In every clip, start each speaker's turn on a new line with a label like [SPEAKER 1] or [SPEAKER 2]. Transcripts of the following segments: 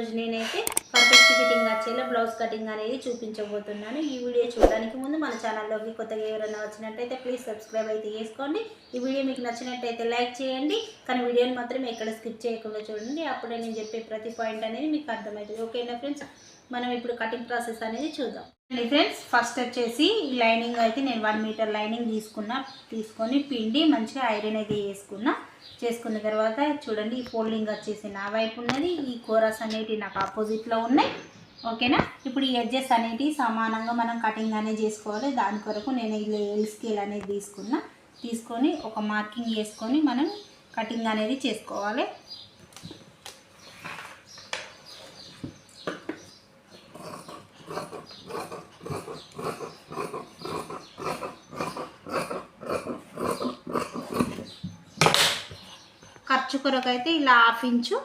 [SPEAKER 1] ఈరోజు నేనైతే perfect fitting వచ్చేలా బ్లౌజ్ కటింగ్ అనేది చూపించబోతున్నాను. ఈ వీడియో చూడడానికి ముందు మన ఛానల్లోకి కొత్తగా ఎవరైనా వచ్చినట్టయితే ప్లీజ్ సబ్స్క్రైబ్ అయితే చేసుకోండి. ఈ వీడియో మీకు నచ్చినట్టయితే లైక్ చేయండి. కానీ వీడియోని మాత్రం ఎక్కడ స్కిప్ చేయకుండా చూడండి. అప్పుడే నేను చెప్పే ప్రతి పాయింట్ అనేది మీకు అర్థమవుతుంది. ఓకేనా ఫ్రెండ్స్ మనం ఇప్పుడు కటింగ్ ప్రాసెస్ అనేది చూద్దాం. ఫ్రెండ్స్ ఫస్ట్ వచ్చేసి ఈ లైనింగ్ అయితే నేను వన్ మీటర్ లైనింగ్ తీసుకున్నా తీసుకొని పిండి మంచిగా ఐరన్ అయితే వేసుకున్నాను చేసుకున్న తర్వాత చూడండి ఈ ఫోల్డింగ్ వచ్చేసి నా వైపు ఉన్నది ఈ కోరస్ అనేటివి నాకు ఆపోజిట్లో ఉన్నాయి. ఓకేనా? ఇప్పుడు ఈ ఎడ్జెస్ అనేటివి సమానంగా మనం కటింగ్ అనేది చేసుకోవాలి. దాని కొరకు నేను ఇలా ఎల్ స్కేల్ అనేది తీసుకున్నా. తీసుకొని ఒక మార్కింగ్ చేసుకొని మనం కటింగ్ అనేది చేసుకోవాలి. ఖర్చు కొరకు అయితే ఇలా హాఫ్ ఇంచు.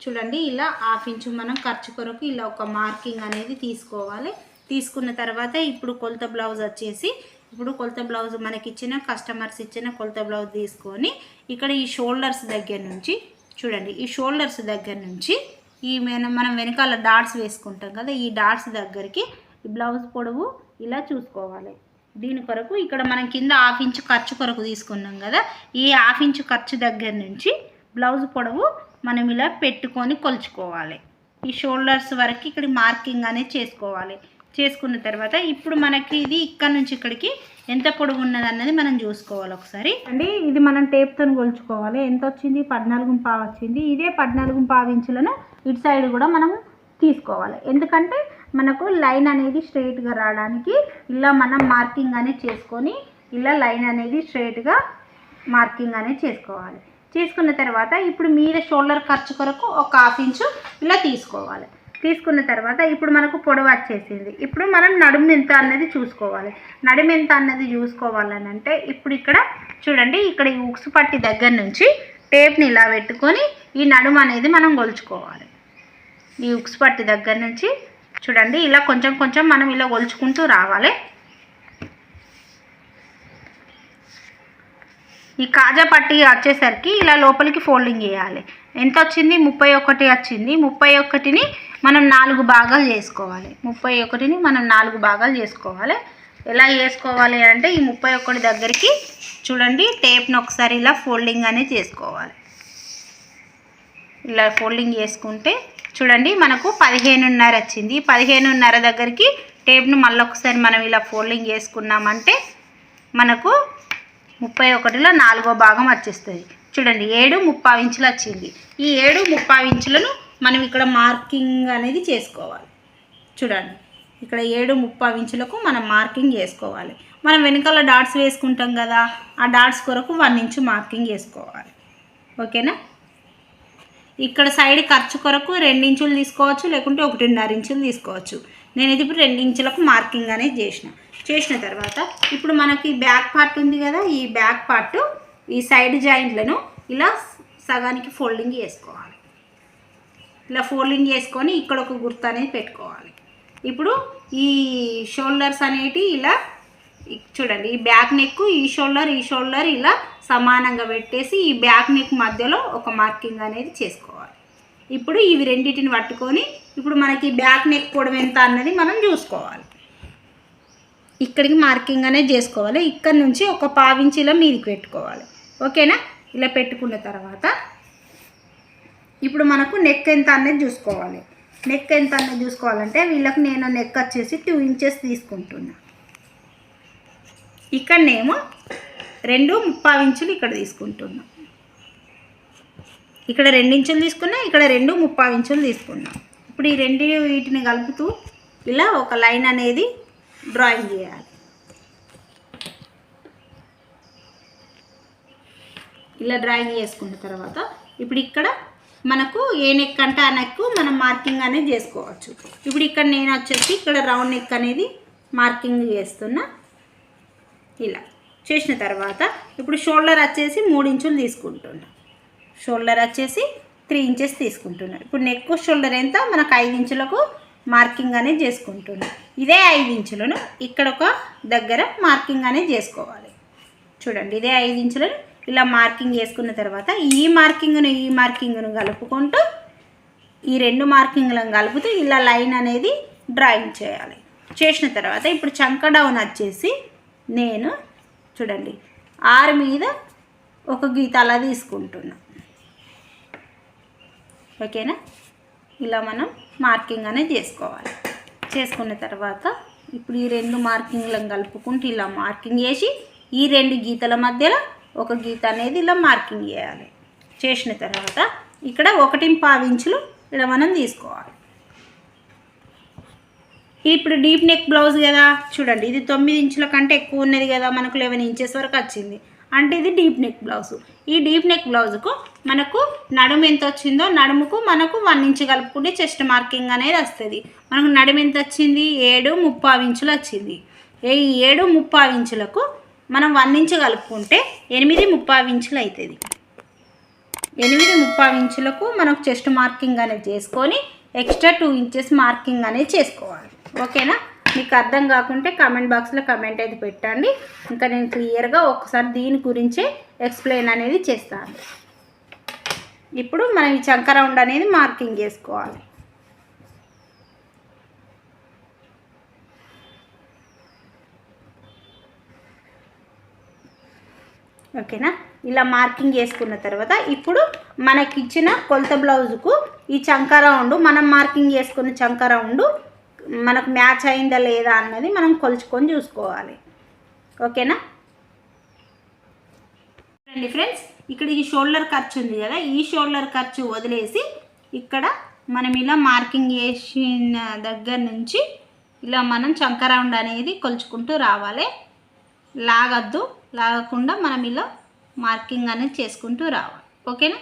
[SPEAKER 1] చూడండి ఇలా హాఫ్ ఇంచు మనం ఖర్చు కొరకు ఇలా ఒక మార్కింగ్ అనేది తీసుకోవాలి. తీసుకున్న తర్వాత ఇప్పుడు కొలత బ్లౌజ్ వచ్చేసి ఇప్పుడు కొలత బ్లౌజ్ మనకి ఇచ్చిన కస్టమర్స్ ఇచ్చిన కొలత బ్లౌజ్ తీసుకొని ఇక్కడ ఈ షోల్డర్స్ దగ్గర నుంచి చూడండి ఈ షోల్డర్స్ దగ్గర నుంచి ఈ మనం వెనకాల డాట్స్ వేసుకుంటాం కదా ఈ డాట్స్ దగ్గరికి ఈ బ్లౌజ్ పొడవు ఇలా చూసుకోవాలి. దీని కొరకు ఇక్కడ మనం కింద హాఫ్ ఇంచు ఖర్చు కొరకు తీసుకున్నాం కదా ఈ హాఫ్ ఇంచు ఖర్చు దగ్గర నుంచి బ్లౌజ్ పొడవు మనం ఇలా పెట్టుకొని కొలుచుకోవాలి. ఈ షోల్డర్స్ వరకు ఇక్కడ మార్కింగ్ అనేది చేసుకోవాలి. చేసుకున్న తర్వాత ఇప్పుడు మనకి ఇది ఇక్కడ నుంచి ఇక్కడికి ఎంత పొడవు ఉన్నది అన్నది మనం చూసుకోవాలి ఒకసారి. అండి ఇది మనం టేప్తో కొలుచుకోవాలి. ఎంత వచ్చింది? పద్నాలుగు పావు వచ్చింది. ఇదే పద్నాలుగు పావు ఇంచులను ఇటు సైడ్ కూడా మనం తీసుకోవాలి. ఎందుకంటే మనకు లైన్ అనేది స్ట్రైట్గా రావడానికి ఇలా మనం మార్కింగ్ అనేది చేసుకొని ఇలా లైన్ అనేది స్ట్రైట్గా మార్కింగ్ అనేది చేసుకోవాలి. తీసుకున్న తర్వాత ఇప్పుడు మీద షోల్డర్ ఖర్చు కొరకు ఒక హాఫ్ ఇంచు ఇలా తీసుకోవాలి. తీసుకున్న తర్వాత ఇప్పుడు మనకు పొడవు వచ్చేసింది. ఇప్పుడు మనం నడుము ఎంత అన్నది చూసుకోవాలి. నడుము ఎంత అన్నది చూసుకోవాలని అంటే ఇప్పుడు ఇక్కడ చూడండి ఇక్కడ ఈ ఉక్సు పట్టి దగ్గర నుంచి టేప్ని ఇలా పెట్టుకొని ఈ నడుము అనేది మనం కొలుచుకోవాలి. ఈ ఉక్స్ పట్టి దగ్గర నుంచి చూడండి ఇలా కొంచెం కొంచెం మనం ఇలా కొలుచుకుంటూ రావాలి. ఈ కాజా పట్టి వచ్చేసరికి ఇలా లోపలికి ఫోల్డింగ్ చేయాలి. ఎంత వచ్చింది ముప్పై ఒకటి వచ్చింది. ముప్పై ఒకటిని మనం నాలుగు భాగాలు చేసుకోవాలి. ముప్పై ఒకటిని మనం నాలుగు భాగాలు చేసుకోవాలి. ఎలా చేసుకోవాలి అంటే ఈ ముప్పై ఒకటి దగ్గరికి చూడండి టేప్ని ఒకసారి ఇలా ఫోల్డింగ్ అనేది చేసుకోవాలి. ఇలా ఫోల్డింగ్ చేసుకుంటే చూడండి మనకు పదిహేనున్నర వచ్చింది. పదిహేనున్నర దగ్గరికి టేప్ను మళ్ళీ ఒకసారి మనం ఇలా ఫోల్డింగ్ చేసుకున్నామంటే మనకు ముప్పై ఒకటిలో నాలుగో భాగం వచ్చేస్తుంది. చూడండి ఏడు ముప్పావు ఇంచులు వచ్చింది. ఈ ఏడు ముప్పావు ఇంచులను మనం ఇక్కడ మార్కింగ్ అనేది చేసుకోవాలి. చూడండి ఇక్కడ ఏడు ముప్పావు ఇంచులకు మనం మార్కింగ్ చేసుకోవాలి. మనం వెనకాల డాట్స్ వేసుకుంటాం కదా ఆ డాట్స్ కొరకు వన్ ఇంచు మార్కింగ్ చేసుకోవాలి. ఓకేనా? ఇక్కడ సైడ్ ఖర్చు కొరకు రెండు ఇంచులు తీసుకోవచ్చు లేకుంటే ఒకటిన్నర ఇంచులు తీసుకోవచ్చు. నేను ఇది ఇప్పుడు రెండు ఇంచులకు మార్కింగ్ అనేది చేసిన. చేసిన తర్వాత ఇప్పుడు మనకి బ్యాక్ పార్ట్ ఉంది కదా ఈ బ్యాక్ పార్ట్ ఈ సైడ్ జాయింట్లను ఇలా సగానికి ఫోల్డింగ్ చేసుకోవాలి. ఇలా ఫోల్డింగ్ చేసుకొని ఇక్కడ ఒక గుర్తు అనేది పెట్టుకోవాలి. ఇప్పుడు ఈ షోల్డర్స్ అనేటి ఇలా చూడండి ఈ బ్యాక్ నెక్ ఈ షోల్డర్ ఈ షోల్డర్ ఇలా సమానంగా పెట్టేసి ఈ బ్యాక్ నెక్ మధ్యలో ఒక మార్కింగ్ అనేది చేసుకోవాలి. ఇప్పుడు ఇవి రెండింటిని పట్టుకొని ఇప్పుడు మనకి బ్యాక్ నెక్ పొడవు ఎంత అన్నది మనం చూసుకోవాలి. ఇక్కడికి మార్కింగ్ అనేది చేసుకోవాలి. ఇక్కడ నుంచి ఒక పావించిలో మీదికి పెట్టుకోవాలి. ఓకేనా? ఇలా పెట్టుకున్న తర్వాత ఇప్పుడు మనకు నెక్ ఎంత అనేది చూసుకోవాలి. నెక్ ఎంత అనేది చూసుకోవాలంటే వీళ్ళకి నేను నెక్ వచ్చేసి టూ ఇంచెస్ తీసుకుంటున్నా. ఇక్కడనేమో రెండు ముప్పావు ఇంచులు ఇక్కడ తీసుకుంటున్నా. ఇక్కడ రెండు ఇంచులు తీసుకున్నా ఇక్కడ రెండు ముప్పై ఇంచులు తీసుకున్నాం. ఇప్పుడు ఈ రెండు వీటిని కలుపుతూ ఇలా ఒక లైన్ అనేది డ్రాయింగ్ చేయాలి. ఇలా డ్రాయింగ్ చేసుకున్న తర్వాత ఇప్పుడు ఇక్కడ మనకు ఏ నెక్ అంటే ఆ నెక్ మనం మార్కింగ్ అనేది చేసుకోవచ్చు. ఇప్పుడు ఇక్కడ నేను వచ్చేసి ఇక్కడ రౌండ్ నెక్ అనేది మార్కింగ్ చేస్తున్నా. ఇలా చేసిన తర్వాత ఇప్పుడు షోల్డర్ వచ్చేసి మూడు ఇంచులు తీసుకుంటున్నా. షోల్డర్ వచ్చేసి త్రీ ఇంచెస్ తీసుకుంటున్నాను ఇప్పుడు నెక్ షోల్డర్ ఎంత? మనకు ఐదు ఇంచులకు మార్కింగ్ అనేది చేసుకుంటున్నాను ఇదే ఐదు ఇంచులను ఇక్కడ ఒక దగ్గర మార్కింగ్ అనేది చేసుకోవాలి. చూడండి ఇదే ఐదు ఇంచులను ఇలా మార్కింగ్ చేసుకున్న తర్వాత ఈ మార్కింగ్ను ఈ మార్కింగ్ను కలుపుకుంటూ ఈ రెండు మార్కింగ్లను కలుపుతూ ఇలా లైన్ అనేది డ్రాయింగ్ చేయాలి. చేసిన తర్వాత ఇప్పుడు చంక డౌన్ వచ్చేసి నేను చూడండి ఆరు మీద ఒక గీత అలా తీసుకుంటున్నా. ఓకేనా? ఇలా మనం మార్కింగ్ అనేది చేసుకోవాలి. చేసుకున్న తర్వాత ఇప్పుడు ఈ రెండు మార్కింగ్లను కలుపుకుంటూ ఇలా మార్కింగ్ చేసి ఈ రెండు గీతల మధ్యలో ఒక గీత అనేది ఇలా మార్కింగ్ చేయాలి. చేసిన తర్వాత ఇక్కడ ఒకటి ఇంచులు ఇలా మనం తీసుకోవాలి. ఇప్పుడు డీప్ నెక్ బ్లౌజ్ కదా? చూడండి ఇది తొమ్మిది ఇంచుల కంటే ఎక్కువ ఉన్నది కదా మనకు లెవెన్ ఇంచెస్ వరకు వచ్చింది. అంటే ఇది డీప్ నెక్ బ్లౌజ్. ఈ డీప్ నెక్ బ్లౌజ్కు మనకు నడుము ఎంత వచ్చిందో నడుముకు మనకు వన్ ఇంచ్ కలుపుకుంటే చెస్ట్ మార్కింగ్ అనేది వస్తుంది. మనకు నడుము ఎంత వచ్చింది? ఏడు ముప్పావు ఇంచులు వచ్చింది. ఈ ఏడు ముప్పావు ఇంచులకు మనం వన్ ఇంచ్ కలుపుకుంటే ఎనిమిది ముప్పావు ఇంచులు అవుతుంది ఎనిమిది ముప్పావు ఇంచులకు మనకు చెస్ట్ మార్కింగ్ అనేది చేసుకొని ఎక్స్ట్రా టూ ఇంచెస్ మార్కింగ్ అనేది చేసుకోవాలి. ఓకేనా? మీకు అర్థం కాకుంటే కమెంట్ బాక్స్లో కమెంట్ అయితే పెట్టండి. ఇంకా నేను క్లియర్గా ఒకసారి దీని గురించే ఎక్స్ప్లెయిన్ అనేది చేస్తాను. ఇప్పుడు మనం ఈ చంక రౌండ్ అనేది మార్కింగ్ చేసుకోవాలి. ఓకేనా ఇలా మార్కింగ్ చేసుకున్న తర్వాత ఇప్పుడు మనకి ఇచ్చిన కొలత బ్లౌజుకు ఈ చంక రౌండ్ మనం మార్కింగ్ చేసుకున్న చంక రౌండ్ మనకు మ్యాచ్ అయిందా లేదా అన్నది మనం కొలుచుకొని చూసుకోవాలి. ఓకేనా? చూడండి ఫ్రెండ్స్ ఇక్కడ ఈ షోల్డర్ ఖర్చు ఉంది కదా ఈ షోల్డర్ ఖర్చు వదిలేసి ఇక్కడ మనం ఇలా మార్కింగ్ చేసిన దగ్గర నుంచి ఇలా మనం చంక రౌండ్ అనేది కొలుచుకుంటూ రావాలి. లాగద్దు లాగకుండా మనం ఇలా మార్కింగ్ అనేది చేసుకుంటూ రావాలి. ఓకేనా?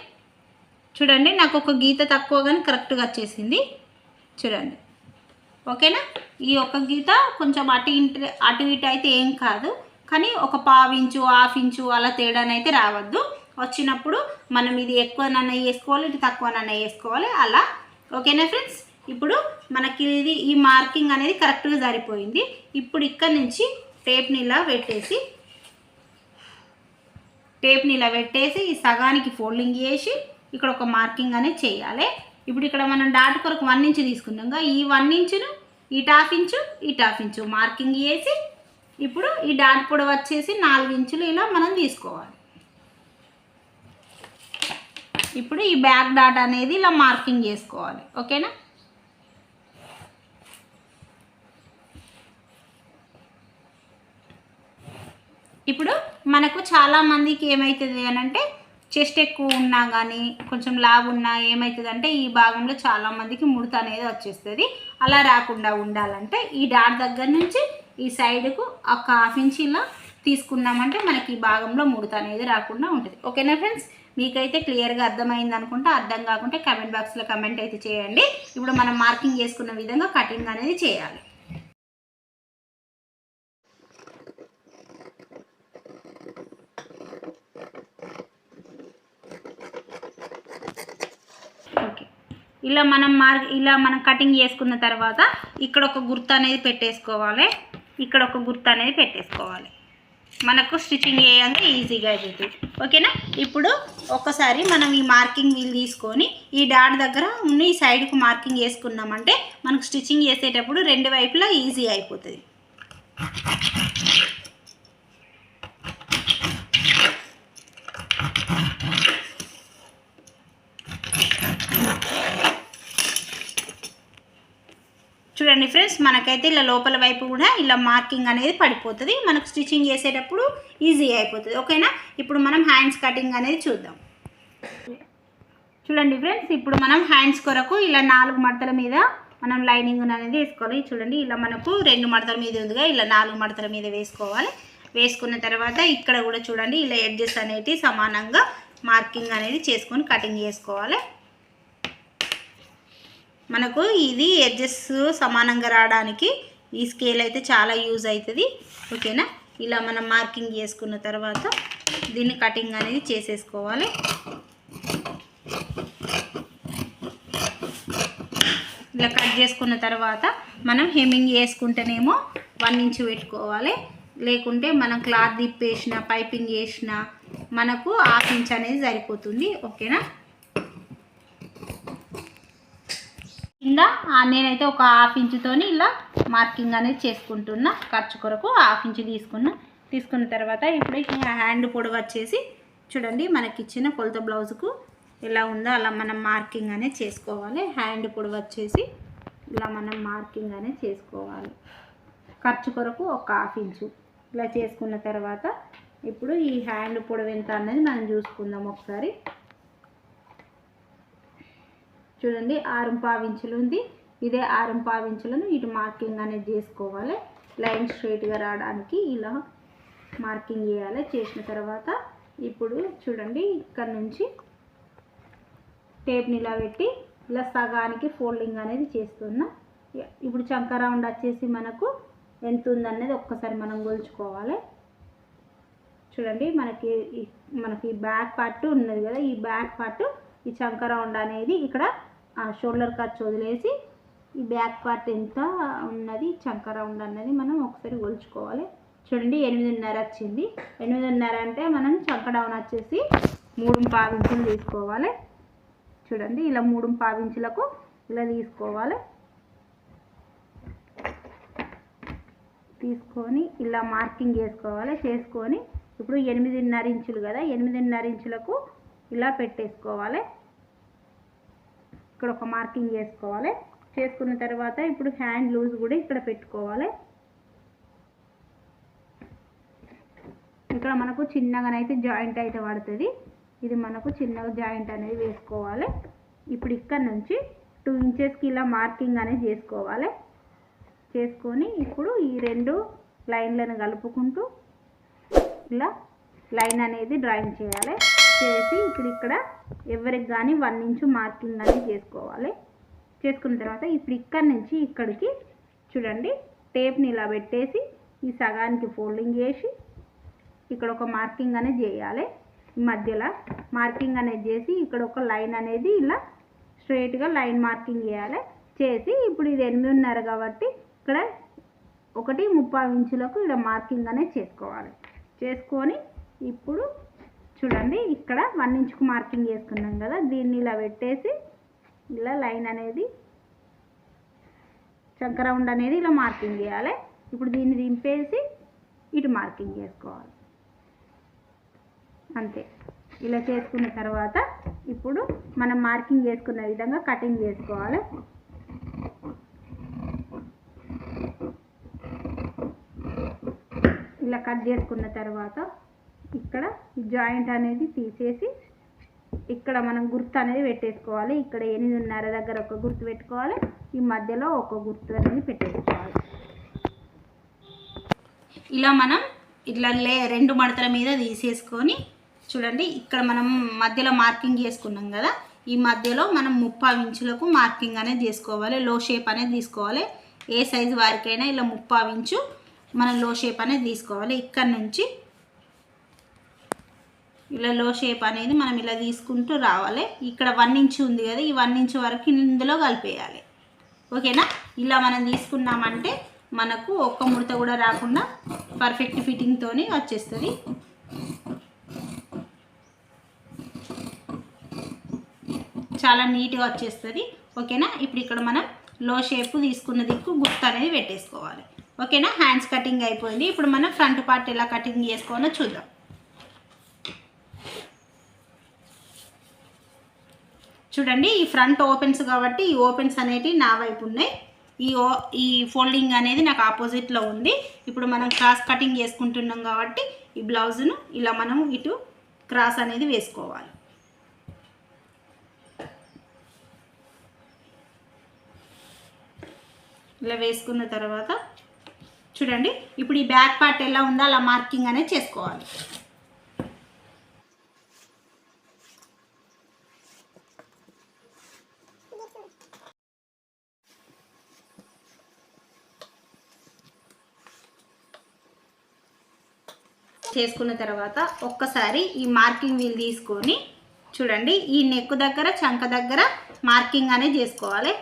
[SPEAKER 1] చూడండి నాకు ఒక గీత తక్కువ కానీ కరెక్ట్గా వచ్చేసింది. చూడండి. ఓకేనా? ఈ ఒక్క గీత కొంచెం అటు ఇంటి అటు ఇటు అయితే ఏం కాదు. కానీ ఒక పావు ఇంచు హాఫ్ ఇంచు అలా తేడానైతే రావద్దు. వచ్చినప్పుడు మనం ఇది ఎక్కువనన్నా వేసుకోవాలి ఇటు తక్కువనన్నా వేసుకోవాలి అలా. ఓకేనా ఫ్రెండ్స్? ఇప్పుడు మనకి ఇది ఈ మార్కింగ్ అనేది కరెక్ట్గా సరిపోయింది. ఇప్పుడు ఇక్కడ నుంచి టేప్ని ఇలా పెట్టేసి టేప్ని ఇలా పెట్టేసి ఈ సగానికి ఫోల్డింగ్ చేసి ఇక్కడ ఒక మార్కింగ్ అనేది చేయాలి. ఇప్పుడు ఇక్కడ మనం డాట్ కొరకు వన్ ఇంచు తీసుకున్నాం ఈ వన్ ఇంచును ఈ టాఫ్ ఇంచు ఈ టాఫ్ ఇంచు మార్కింగ్ చేసి ఇప్పుడు ఈ డాట్ పొడవు వచ్చేసి నాలుగు ఇంచులు ఇలా మనం తీసుకోవాలి. ఇప్పుడు ఈ బ్యాక్ డాట్ అనేది ఇలా మార్కింగ్ చేసుకోవాలి. ఓకేనా ఇప్పుడు మనకు చాలామందికి ఏమవుతుంది అని అంటే చెస్ట్ ఎక్కువ ఉన్నా కానీ కొంచెం లావు ఉన్నా ఏమవుతుందంటే ఈ భాగంలో చాలా మందికి ముడత అనేది వచ్చేస్తుంది. అలా రాకుండా ఉండాలంటే ఈ డాట్ దగ్గర నుంచి ఈ సైడ్కు ఒక హాఫ్ ఇంచ్ ఇలా తీసుకున్నామంటే మనకి ఈ భాగంలో ముడత అనేది రాకుండా ఉంటుంది. ఓకేనా ఫ్రెండ్స్? మీకైతే క్లియర్గా అర్థమైంది అనుకుంటే అర్థం కాకుంటే కమెంట్ బాక్స్లో కమెంట్ అయితే చేయండి. ఇప్పుడు మనం మార్కింగ్ చేసుకున్న విధంగా కటింగ్ అనేది చేయాలి. ఇలా మనం మార్ ఇలా మనం కటింగ్ చేసుకున్న తర్వాత ఇక్కడ ఒక గుర్తు అనేది పెట్టేసుకోవాలి. ఇక్కడ ఒక గుర్తు అనేది పెట్టేసుకోవాలి. మనకు స్టిచ్చింగ్ చేయాలంటే ఈజీగా అయిపోతుంది. ఓకేనా? ఇప్పుడు ఒకసారి మనం ఈ మార్కింగ్ వీల్ తీసుకొని ఈ డాట్ దగ్గర ఉన్న ఈ సైడ్కి మార్కింగ్ చేసుకున్నామంటే మనకు స్టిచ్చింగ్ చేసేటప్పుడు రెండు వైపులా ఈజీ అయిపోతుంది. చూడండి ఫ్రెండ్స్ మనకైతే ఇలా లోపల వైపు కూడా ఇలా మార్కింగ్ అనేది పడిపోతుంది. మనకు స్టిచ్చింగ్ చేసేటప్పుడు ఈజీ అయిపోతుంది. ఓకేనా? ఇప్పుడు మనం హ్యాండ్స్ కటింగ్ అనేది చూద్దాం. చూడండి ఫ్రెండ్స్ ఇప్పుడు మనం హ్యాండ్స్ కొరకు ఇలా నాలుగు మడతల మీద మనం లైనింగ్ అనేది వేసుకోవాలి. చూడండి ఇలా మనకు రెండు మడతల మీద ఉందిగా ఇలా నాలుగు మడతల మీద వేసుకోవాలి. వేసుకున్న తర్వాత ఇక్కడ కూడా చూడండి ఇలా ఎడ్జెస్ అనేటివి సమానంగా మార్కింగ్ అనేది చేసుకొని కటింగ్ చేసుకోవాలి. మనకు ఇది ఎడ్జెస్ సమానంగా రావడానికి ఈ స్కేల్ అయితే చాలా యూజ్ అవుతుంది. ఓకేనా ఇలా మనం మార్కింగ్ చేసుకున్న తర్వాత దీన్ని కటింగ్ అనేది చేసేసుకోవాలి. ఇలా కట్ చేసుకున్న తర్వాత మనం హెమ్మింగ్ చేసుకుంటేనేమో వన్ ఇంచ్ పెట్టుకోవాలి. లేకుంటే మనం క్లాత్ దిప్పేసిన పైపింగ్ వేసిన మనకు హాఫ్ ఇంచ్ అనేది సరిపోతుంది. ఓకేనా కింద నేనైతే ఒక హాఫ్ ఇంచుతోని ఇలా మార్కింగ్ అనేది చేసుకుంటున్నా. ఖర్చు కొరకు హాఫ్ ఇంచు తీసుకున్నా. తీసుకున్న తర్వాత ఇప్పుడు హ్యాండ్ పొడవు వచ్చేసి చూడండి మనకి ఇచ్చిన కొలత బ్లౌజ్కు ఎలా ఉందో అలా మనం మార్కింగ్ అనేది చేసుకోవాలి. హ్యాండ్ పొడవు వచ్చేసి ఇలా మనం మార్కింగ్ అనేది చేసుకోవాలి. ఖర్చు కొరకు ఒక హాఫ్ ఇంచు ఇలా చేసుకున్న తర్వాత ఇప్పుడు ఈ హ్యాండ్ పొడవు ఎంత అనేది మనం చూసుకుందాం ఒకసారి. చూడండి ఆరు పావించులు ఉంది. ఇదే ఆరం పావించులను ఇటు మార్కింగ్ అనేది చేసుకోవాలి. లైన్ స్ట్రైట్గా రావడానికి ఇలా మార్కింగ్ చేయాలి. చేసిన తర్వాత ఇప్పుడు చూడండి ఇక్కడ నుంచి టేప్ని ఇలా పెట్టి ఇలా సగానికి ఫోల్డింగ్ అనేది చేస్తున్నా. ఇప్పుడు చంక రౌండ్ వచ్చేసి మనకు ఎంత ఉందనేది ఒక్కసారి మనం గొలుచుకోవాలి చూడండి మనకి ఈ- మనకి బ్యాక్ పార్ట్ ఉన్నది కదా ఈ బ్యాక్ పార్ట్ ఈ చంక రౌండ్ అనేది ఇక్కడ షోల్డర్ ఖర్చు వదిలేసి ఈ బ్యాక్ పార్ట్ ఎంత ఉన్నది చంక రౌండ్ అన్నది మనం ఒకసారి కొలుచుకోవాలి. చూడండి ఎనిమిదిన్నర వచ్చింది. ఎనిమిదిన్నర అంటే మనం చంక డౌన్ వచ్చేసి మూడు పావించులు తీసుకోవాలి. చూడండి ఇలా మూడు పావించులకు ఇలా తీసుకోవాలి. తీసుకొని ఇలా మార్కింగ్ చేసుకోవాలి చేసుకొని ఇప్పుడు ఎనిమిదిన్నర ఇంచులు కదా ఎనిమిదిన్నర ఇంచులకు ఇలా పెట్టేసుకోవాలి. ఇక్కడ ఒక మార్కింగ్ చేసుకోవాలి. చేసుకున్న తర్వాత ఇప్పుడు హ్యాండ్ లూజ్ కూడా ఇక్కడ పెట్టుకోవాలి. ఇక్కడ మనకు చిన్నగానైతే జాయింట్ అయితే పడుతుంది. ఇది మనకు చిన్నగా జాయింట్ అనేది వేసుకోవాలి. ఇప్పుడు ఇక్కడ నుంచి టూ ఇంచెస్కి ఇలా మార్కింగ్ అనేది చేసుకోవాలి. చేసుకొని ఇప్పుడు ఈ రెండు లైన్లను కలుపుకుంటూ ఇలా లైన్ అనేది డ్రాయింగ్ చేయాలి. చేసి ఇప్పుడు ఇక్కడ ఎవరికి కానీ వన్ ఇంచు మార్కింగ్ అనేది చేసుకోవాలి. చేసుకున్న తర్వాత ఇప్పుడు ఇక్కడ నుంచి ఇక్కడికి చూడండి టేప్ని ఇలా పెట్టేసి ఈ సగానికి ఫోల్డింగ్ చేసి ఇక్కడ ఒక మార్కింగ్ అనేది చేయాలి. ఈ మధ్యలో మార్కింగ్ అనేది చేసి ఇక్కడ ఒక లైన్ అనేది ఇలా స్ట్రైట్గా లైన్ మార్కింగ్ చేయాలి. చేసి ఇప్పుడు ఇది ఎనిమిదిన్నర కాబట్టి ఇక్కడ ఒకటి ముప్పై ఇంచులకు ఇక్కడ మార్కింగ్ అనేది చేసుకోవాలి. చేసుకొని ఇప్పుడు చూడండి ఇక్కడ వన్ ఇంచుకు మార్కింగ్ చేసుకున్నాం కదా దీన్ని ఇలా పెట్టేసి ఇలా లైన్ అనేది చంక అనేది ఇలా మార్కింగ్ చేయాలి. ఇప్పుడు దీన్ని దింపేసి ఇటు మార్కింగ్ చేసుకోవాలి. అంతే. ఇలా చేసుకున్న తర్వాత ఇప్పుడు మనం మార్కింగ్ చేసుకున్న విధంగా కటింగ్ చేసుకోవాలి. ఇలా కట్ చేసుకున్న తర్వాత ఇక్కడ జాయింట్ అనేది తీసేసి ఇక్కడ మనం గుర్తు అనేది పెట్టేసుకోవాలి. ఇక్కడ ఎనిమిదిన్నర దగ్గర ఒక గుర్తు పెట్టుకోవాలి. ఈ మధ్యలో ఒక గుర్తు అనేది పెట్టేసుకోవాలి. ఇలా మనం ఇట్లా లే రెండు మడతల మీద తీసేసుకొని చూడండి ఇక్కడ మనం మధ్యలో మార్కింగ్ చేసుకున్నాం కదా. ఈ మధ్యలో మనం ముప్పై ఇంచులకు మార్కింగ్ అనేది చేసుకోవాలి. లో షేప్ అనేది తీసుకోవాలి. ఏ సైజు వారికైనా ఇలా ముప్పై ఇంచు మనం లో షేప్ అనేది తీసుకోవాలి. ఇక్కడ నుంచి ఇలా లో షేప్ అనేది మనం ఇలా తీసుకుంటూ రావాలి. ఇక్కడ వన్ ఇంచ్ ఉంది కదా ఈ వన్ ఇంచ్ వరకు ఇందులో కలిపేయాలి. ఓకేనా? ఇలా మనం తీసుకున్నామంటే మనకు ఒక్క ముడత కూడా రాకుండా పర్ఫెక్ట్ ఫిట్టింగ్తోని వచ్చేస్తుంది. చాలా నీట్గా వచ్చేస్తుంది. ఓకేనా? ఇప్పుడు ఇక్కడ మనం లో షేప్ తీసుకున్న దిక్కు గుర్తు అనేది పెట్టేసుకోవాలి. ఓకేనా? హ్యాండ్స్ కటింగ్ అయిపోయింది. ఇప్పుడు మనం ఫ్రంట్ పార్ట్ ఎలా కటింగ్ చేసుకోవాలో చూద్దాం. చూడండి ఈ ఫ్రంట్ ఓపెన్స్ కాబట్టి ఈ ఓపెన్స్ అనేటివి నా వైపు ఉన్నాయి. ఈ ఓ ఈ ఫోల్డింగ్ అనేది నాకు ఆపోజిట్లో ఉంది. ఇప్పుడు మనం క్రాస్ కటింగ్ చేసుకుంటున్నాం కాబట్టి ఈ బ్లౌజ్ను ఇలా మనం ఇటు క్రాస్ అనేది వేసుకోవాలి. ఇలా వేసుకున్న తర్వాత చూడండి ఇప్పుడు ఈ బ్యాక్ పార్ట్ ఎలా ఉందో అలా మార్కింగ్ అనేది చేసుకోవాలి. చేసుకున్న తర్వాత ఒక్కసారి ఈ మార్కింగ్ వీల్ తీసుకొని చూడండి ఈ నెక్ దగ్గర చంక దగ్గర మార్కింగ్ అనేది చేసుకోవాలి.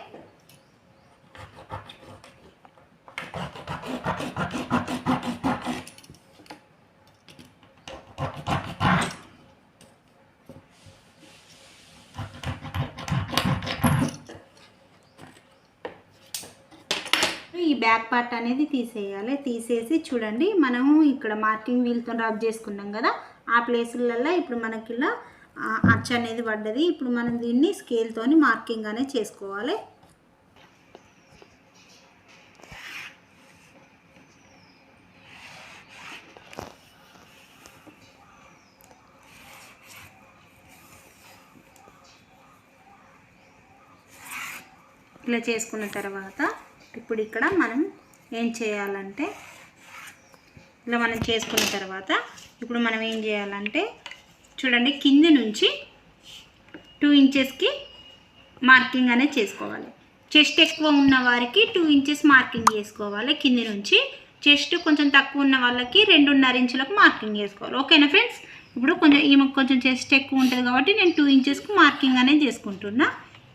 [SPEAKER 1] బ్యాక్ పార్ట్ అనేది తీసేయాలి. తీసేసి చూడండి మనము ఇక్కడ మార్కింగ్ వీల్తో రబ్ చేసుకున్నాం కదా ఆ ప్లేసులలో ఇప్పుడు మనకి ఇలా అచ్చు అనేది పడ్డది. ఇప్పుడు మనం దీన్ని స్కేల్తోని మార్కింగ్ అనేది చేసుకోవాలి. ఇలా చేసుకున్న తర్వాత ఇప్పుడు ఇక్కడ మనం ఏం చేయాలంటే ఇలా మనం చేసుకున్న తర్వాత ఇప్పుడు మనం ఏం చేయాలంటే చూడండి కింది నుంచి టూ ఇంచెస్కి మార్కింగ్ అనేది చేసుకోవాలి. చెస్ట్ ఎక్కువ ఉన్న వారికి టూ ఇంచెస్ మార్కింగ్ చేసుకోవాలి. కింది నుంచి చెస్ట్ కొంచెం తక్కువ ఉన్న వాళ్ళకి రెండున్నర ఇంచులకు మార్కింగ్ చేసుకోవాలి. ఓకేనా ఫ్రెండ్స్? ఇప్పుడు కొంచెం ఈమెకు కొంచెం చెస్ట్ ఎక్కువ ఉంటుంది కాబట్టి నేను టూ ఇంచెస్కి మార్కింగ్ అనేది చేసుకుంటున్నా.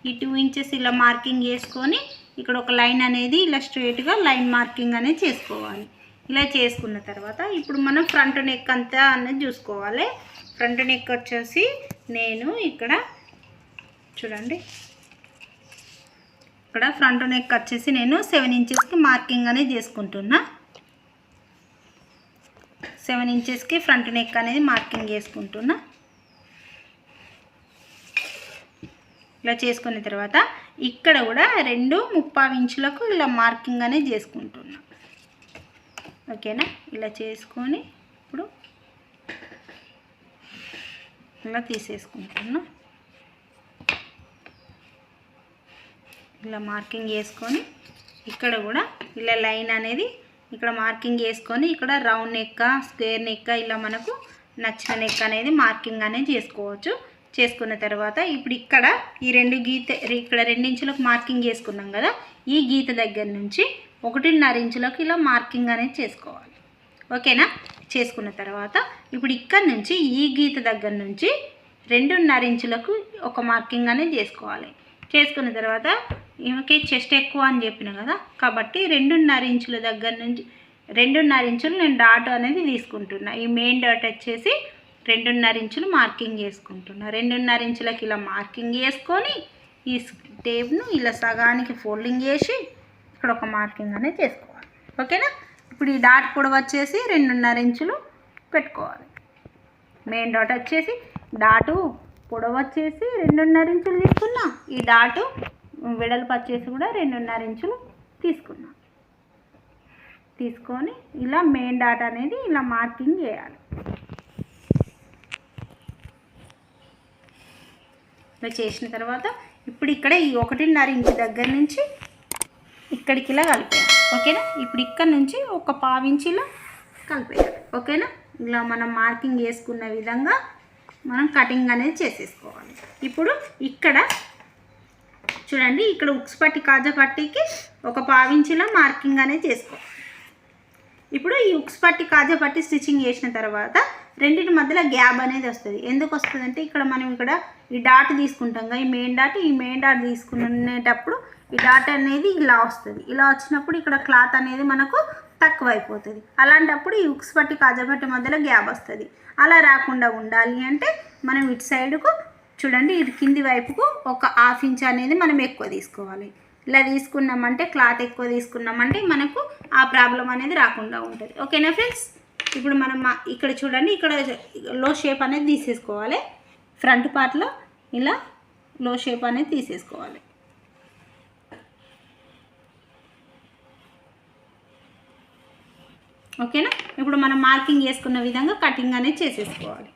[SPEAKER 1] ఈ టూ ఇంచెస్ ఇలా మార్కింగ్ చేసుకొని ఇక్కడ ఒక లైన్ అనేది ఇలా స్ట్రేట్గా లైన్ మార్కింగ్ అనేది చేసుకోవాలి. ఇలా చేసుకున్న తర్వాత ఇప్పుడు మనం ఫ్రంట్ నెక్ అంతా అనేది చూసుకోవాలి. ఫ్రంట్ నెక్ వచ్చేసి నేను ఇక్కడ చూడండి. ఇక్కడ ఫ్రంట్ నెక్ వచ్చేసి నేను సెవెన్ ఇంచెస్కి మార్కింగ్ అనేది చేసుకుంటున్నా. సెవెన్ ఇంచెస్కి ఫ్రంట్ నెక్ అనేది మార్కింగ్ చేసుకుంటున్నా. ఇలా చేసుకున్న తర్వాత ఇక్కడ కూడా రెండు ముప్పావు ఇంచులకు ఇలా మార్కింగ్ అనేది చేసుకుంటున్నాను ఓకేనా? ఇలా చేసుకొని ఇప్పుడు ఇలా తీసేసుకుంటున్నా. ఇలా మార్కింగ్ చేసుకొని ఇక్కడ కూడా ఇలా లైన్ అనేది ఇక్కడ మార్కింగ్ చేసుకొని ఇక్కడ రౌండ్ నెక్క స్క్వేర్ నెక్క ఇలా మనకు నచ్చిన నెక్క అనేది మార్కింగ్ అనేది చేసుకోవచ్చు. చేసుకున్న తర్వాత ఇప్పుడు ఇక్కడ ఈ రెండు గీత ఇక్కడ రెండు ఇంచులకు మార్కింగ్ చేసుకున్నాం కదా ఈ గీత దగ్గర నుంచి ఒకటిన్నర ఇంచులకు ఇలా మార్కింగ్ అనేది చేసుకోవాలి. ఓకేనా? చేసుకున్న తర్వాత ఇప్పుడు ఇక్కడ నుంచి ఈ గీత దగ్గర నుంచి రెండున్నర ఇంచులకు ఒక మార్కింగ్ అనేది చేసుకోవాలి. చేసుకున్న తర్వాత ఈమెకి చెస్ట్ ఎక్కువ అని చెప్పిన కదా కాబట్టి రెండున్నర ఇంచుల దగ్గర నుంచి రెండున్నర ఇంచులు నేను డాట్ అనేది తీసుకుంటున్నా. ఈ మెయిన్ డాట్ వచ్చేసి రెండున్నర ఇంచులు మార్కింగ్ చేసుకుంటున్నా. రెండున్నర ఇంచులకి ఇలా మార్కింగ్ చేసుకొని ఈ టేప్ను ఇలా సగానికి ఫోల్డింగ్ చేసి ఇక్కడ ఒక మార్కింగ్ అనేది చేసుకోవాలి. ఓకేనా? ఇప్పుడు ఈ డాట్ పొడవు వచ్చేసి రెండున్నర ఇంచులు పెట్టుకోవాలి. మెయిన్ డాట్ వచ్చేసి డాటు పొడవు వచ్చేసి రెండున్నర ఇంచులు తీసుకున్నా. ఈ డాటు వెడల్పు వచ్చేసి కూడా రెండున్నర ఇంచులు తీసుకున్నా. తీసుకొని ఇలా మెయిన్ డాట్ అనేది ఇలా మార్కింగ్ చేయాలి. ఇలా చేసిన తర్వాత ఇప్పుడు ఇక్కడ ఈ ఒకటిన్నర ఇంచు దగ్గర నుంచి ఇక్కడికి ఇలా కలిపేయాలి. ఓకేనా? ఇప్పుడు ఇక్కడ నుంచి ఒక పావించి ఇలా కలిపేయాలి. ఓకేనా? ఇలా మనం మార్కింగ్ చేసుకున్న విధంగా మనం కటింగ్ అనేది చేసేసుకోవాలి. ఇప్పుడు ఇక్కడ చూడండి ఇక్కడ ఉక్స్ పట్టి కాజా పట్టికి ఒక పావించిలా మార్కింగ్ అనేది చేసుకోవాలి. ఇప్పుడు ఈ ఉక్స్ పట్టి కాజా పట్టి స్టిచ్చింగ్ చేసిన తర్వాత రెండింటి మధ్యలో గ్యాప్ అనేది వస్తుంది. ఎందుకు వస్తుంది అంటే ఇక్కడ మనం ఇక్కడ ఈ డాట్ తీసుకుంటాం కదా ఈ మెయిన్ డాట్ ఈ మెయిన్ డాట్ తీసుకునేటప్పుడు ఈ డాట్ అనేది ఇలా వస్తుంది. ఇలా వచ్చినప్పుడు ఇక్కడ క్లాత్ అనేది మనకు తక్కువ అయిపోతుంది అలాంటప్పుడు ఈ ఉక్స్ పట్టి కాజా పట్టి మధ్యలో గ్యాప్ వస్తుంది. అలా రాకుండా ఉండాలి అంటే మనం ఇటు సైడ్కు చూడండి ఇటు కింది వైపుకు ఒక హాఫ్ ఇంచ్ అనేది మనం ఎక్కువ తీసుకోవాలి. ఇలా తీసుకున్నామంటే క్లాత్ ఎక్కువ తీసుకున్నామంటే మనకు ఆ ప్రాబ్లం అనేది రాకుండా ఉంటుంది. ఓకేనా ఫ్రెండ్స్? ఇప్పుడు మనం మా- ఇక్కడ చూడండి ఇక్కడ లో షేప్ అనేది తీసేసుకోవాలి. ఫ్రంట్ పార్ట్లో ఇలా లో షేప్ అనేది తీసేసుకోవాలి. ఓకేనా ఇప్పుడు మనం మార్కింగ్ చేసుకున్న విధంగా కటింగ్ అనేది చేసేసుకోవాలి.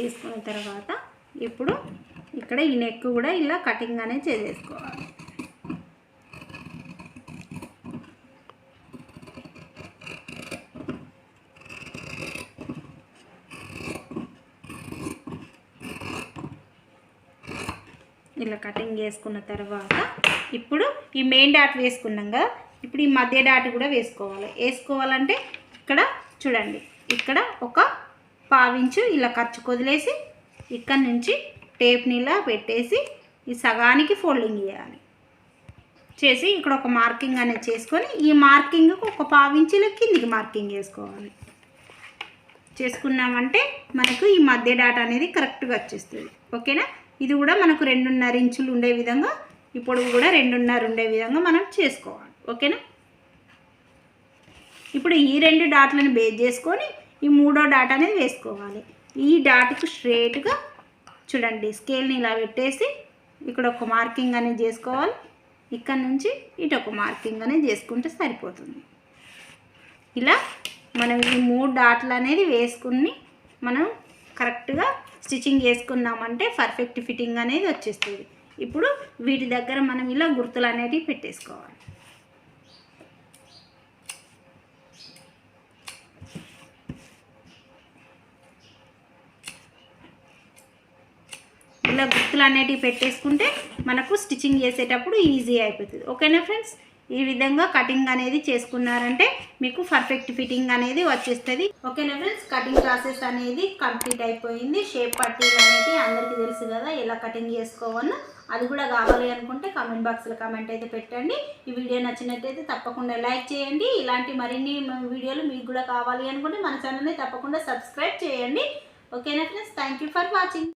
[SPEAKER 1] తీసుకున్న తర్వాత ఇప్పుడు ఇక్కడ ఈ నెక్ కూడా ఇలా కటింగ్ అనేది చేసేసుకోవాలి. ఇలా కటింగ్ చేసుకున్న తర్వాత ఇప్పుడు ఈ మెయిన్ డాట్ వేసుకున్నాక ఇప్పుడు ఈ మధ్య డాట్ కూడా వేసుకోవాలి. వేసుకోవాలంటే ఇక్కడ చూడండి ఇక్కడ ఒక పావించు ఇలా ఖర్చు కొదిలేసి ఇక్కడ నుంచి టేప్ని ఇలా పెట్టేసి ఈ సగానికి ఫోల్డింగ్ చేయాలి. చేసి ఇక్కడ ఒక మార్కింగ్ అనేది చేసుకొని ఈ మార్కింగ్కి ఒక పావించుల కిందికి మార్కింగ్ చేసుకోవాలి. చేసుకున్నామంటే మనకు ఈ మధ్య డాటా అనేది కరెక్ట్గా వచ్చేస్తుంది. ఓకేనా? ఇది కూడా మనకు రెండున్నర ఇంచులు ఉండే విధంగా ఈ కూడా రెండున్నర ఉండే విధంగా మనం చేసుకోవాలి. ఓకేనా? ఇప్పుడు ఈ రెండు డాట్లను బేస్ చేసుకొని ఈ మూడో డాట్ అనేది వేసుకోవాలి. ఈ డాట్కు స్ట్రేట్గా చూడండి స్కేల్ని ఇలా పెట్టేసి ఇక్కడ ఒక మార్కింగ్ అనేది చేసుకోవాలి. ఇక్కడ నుంచి ఇటు ఒక మార్కింగ్ అనేది చేసుకుంటే సరిపోతుంది. ఇలా మనం ఈ మూడు డాట్లు అనేది వేసుకుని మనం కరెక్ట్గా స్టిచ్చింగ్ చేసుకున్నామంటే పర్ఫెక్ట్ ఫిట్టింగ్ అనేది వచ్చేస్తుంది. ఇప్పుడు వీటి దగ్గర మనం ఇలా గుర్తులు అనేటివి పెట్టేసుకోవాలి. ఇలా గుర్తులు అనేటివి పెట్టేసుకుంటే మనకు స్టిచ్చింగ్ చేసేటప్పుడు ఈజీ అయిపోతుంది. ఓకేనా ఫ్రెండ్స్? ఈ విధంగా కటింగ్ అనేది చేసుకున్నారంటే మీకు పర్ఫెక్ట్ ఫిట్టింగ్ అనేది వచ్చేస్తుంది. ఓకేనా ఫ్రెండ్స్? కటింగ్ ప్రాసెస్ అనేది కంప్లీట్ అయిపోయింది. షేప్ పట్టీలు అనేది అందరికీ తెలుసు కదా ఎలా కటింగ్ చేసుకోవాలో. అది కూడా కావాలి అనుకుంటే కామెంట్ బాక్స్లో కామెంట్ అయితే పెట్టండి. ఈ వీడియో నచ్చినట్టయితే తప్పకుండా లైక్ చేయండి. ఇలాంటి మరిన్ని వీడియోలు మీకు కూడా కావాలి అనుకుంటే మన ఛానల్ని తప్పకుండా సబ్స్క్రైబ్ చేయండి. ఓకేనా friends? Thank you for watching